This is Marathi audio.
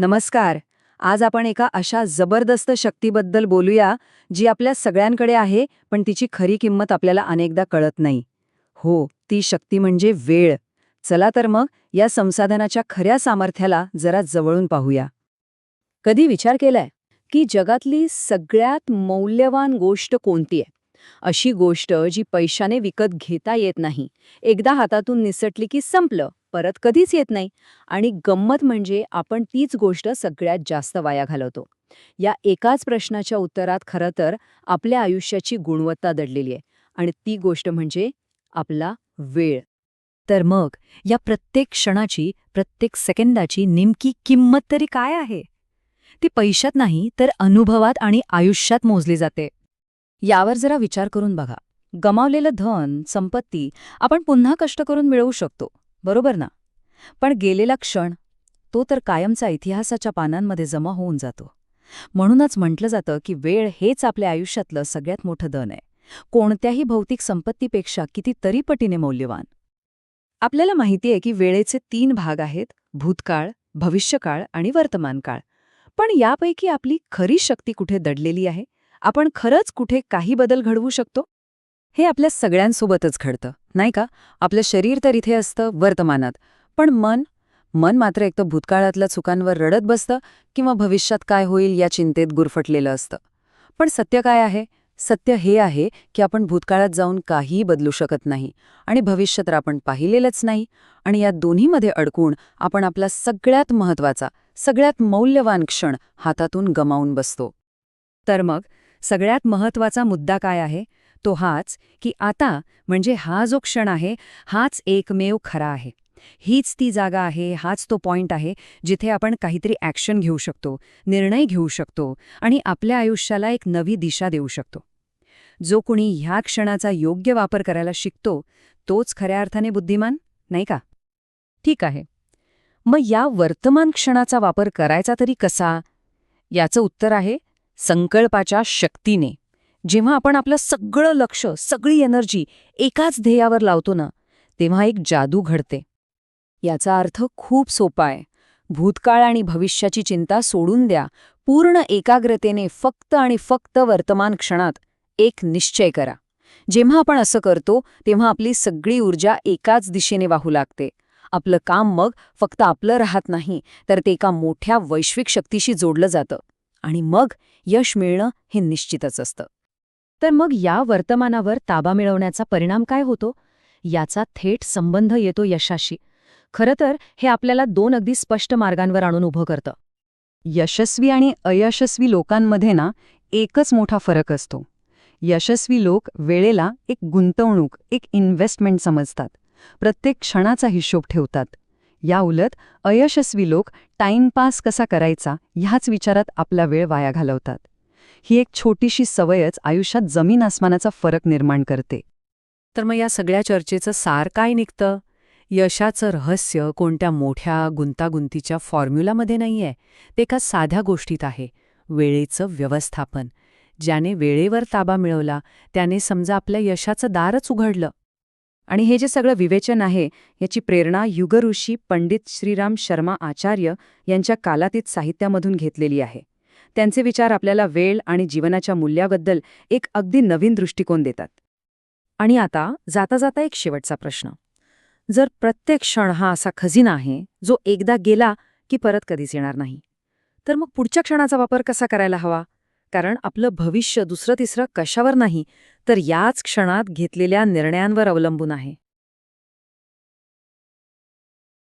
नमस्कार. आज आपण एका अशा जबरदस्त शक्तीबद्दल बोलूया जी आपल्या सगळ्यांकडे आहे पण तिची खरी किंमत आपल्याला अनेकदा कळत नाही. हो ती शक्ती म्हणजे वेळ. चला तर मग या संसाधनाच्या खऱ्या सामर्थ्याला जरा जवळून पाहूया. कधी विचार केलाय की जगातली सगळ्यात मौल्यवान गोष्ट कोणती आहे? अशी गोष्ट जी पैशाने विकत घेता येत नाही. एकदा हातातून निसटली की संपलं परत कधीच येत नाही. आणि गंमत म्हणजे आपण तीच गोष्ट सगळ्यात जास्त वाया घालवतो. या एकाच प्रश्नाच्या उत्तरात खरं तर आपल्या आयुष्याची गुणवत्ता दडलेली आहे. आणि ती गोष्ट म्हणजे आपला वेळ. तर मग या प्रत्येक क्षणाची प्रत्येक सेकंदाची नेमकी किंमत तरी काय आहे? ती पैशात नाही तर अनुभवात आणि आयुष्यात मोजली जाते. यावर जरा विचार करून बघा. गमावलेलं धन संपत्ती आपण पुन्हा कष्ट करून मिळवू शकतो बरोबर ना? पण गेलेला क्षण तो तर कायमचा इतिहासाच्या पानांमध्ये जमा होऊन जातो. म्हणूनच म्हटलं जातं की वेळ हेच आपल्या आयुष्यातलं सगळ्यात मोठं धन आहे. कोणत्याही भौतिक संपत्तीपेक्षा कितीतरी पटीने मौल्यवान. आपल्याला माहिती आहे की वेळेचे तीन भाग आहेत भूतकाळ भविष्यकाळ आणि वर्तमान काळ पण यापैकी आपली खरी शक्ती कुठे दडलेली आहे? आपण खरंच कुठे काही बदल घडवू शकतो? हे आपल्या सगळ्यांसोबतच घडतं नाही का? आपलं शरीर तर इथे असतं वर्तमानात. पण मन? मन मात्र एक तर भूतकाळातल्या चुकांवर रडत बसतं किंवा भविष्यात काय होईल या चिंतेत गुरफटलेलं असतं. पण सत्य काय आहे? सत्य हे आहे की आपण भूतकाळात जाऊन काहीही बदलू शकत नाही आणि भविष्य तर आपण पाहिलेलंच नाही आणि या दोन्हीमध्ये अडकून आपण आपला सगळ्यात महत्त्वाचा सगळ्यात मौल्यवान क्षण हातातून गमावून बसतो. तर मग? सगळ्यात महत्त्वाचा मुद्दा काय आहे? तो हाच की आता म्हणजे हा जो क्षण आहे हाच एकमेव खरा आहे. हीच ती जागा आहे हाच तो पॉइंट आहे जिथे आपण काहीतरी ॲक्शन घेऊ शकतो निर्णय घेऊ शकतो आणि आपल्या आयुष्याला एक नवी दिशा देऊ शकतो. जो कुणी ह्या क्षणाचा योग्य वापर करायला शिकतो तोच खऱ्या अर्थाने बुद्धिमान नाही का? ठीक आहे. मग या वर्तमान क्षणाचा वापर करायचा तरी कसा? याचं उत्तर आहे संकल्पाच्या शक्तीने. जेव्हा आपण आपलं सगळं लक्ष सगळी एनर्जी एकाच ध्येयावर लावतो ना तेव्हा एक जादू घडते. याचा अर्थ खूप सोपा आहे. भूतकाळ आणि भविष्याची चिंता सोडून द्या. पूर्ण एकाग्रतेने फक्त आणि फक्त वर्तमान क्षणात एक निश्चय करा. जेव्हा आपण असं करतो तेव्हा आपली सगळी ऊर्जा एकाच दिशेने वाहू लागते. आपलं काम मग फक्त आपलं राहत नाही तर ते एका मोठ्या वैश्विक शक्तीशी जोडलं जातं. आणि मग यश मिळणं हे निश्चितच असतं. तर मग या वर्तमानावर ताबा मिळवण्याचा परिणाम काय होतो? याचा थेट संबंध येतो यशाशी. खरं तर हे आपल्याला दोन अगदी स्पष्ट मार्गांवर आणून उभं करतं. यशस्वी आणि अयशस्वी लोकांमध्ये ना एकच मोठा फरक असतो. यशस्वी लोक वेळेला एक गुंतवणूक एक इन्व्हेस्टमेंट समजतात. प्रत्येक क्षणाचा हिशोब ठेवतात. याउलट अयशस्वी लोक टाइमपास कसा करायचा ह्याच विचारात आपला वेळ वाया घालवतात. ही एक छोटीशी सवयच आयुष्यात जमीन आसमानाचा फरक निर्माण करते. तर मग या सगळ्या चर्चेचं सार काय निघतं? यशाचं रहस्य कोणत्या मोठ्या गुंतागुंतीच्या फॉर्म्युलामध्ये नाहीये. ते एका साध्या गोष्टीत आहे वेळेचं व्यवस्थापन. ज्याने वेळेवर ताबा मिळवला त्याने समजा आपल्या यशाचं दारच उघडलं. आणि हे जे सगळं विवेचन आहे याची प्रेरणा युगऋषी पंडित श्रीराम शर्मा आचार्य यांच्या कालातीत साहित्यामधून घेतलेली आहे. त्यांचे विचार आपल्याला वेळ आणि जीवनाच्या मूल्याबद्दल एक अगदी नवीन दृष्टिकोन देतात. आणि आता जाता जाता एक शेवटचा प्रश्न. जर प्रत्येक क्षण हा असा खजिना आहे जो एकदा गेला की परत कधीच येणार नाही तर मग पुढच्या क्षणाचा वापर कसा करायला हवा? कारण आपलं भविष्य दुसरं तिसरं कशावर नाही तर याच क्षणात घेतलेल्या निर्णयांवर अवलंबून आहे.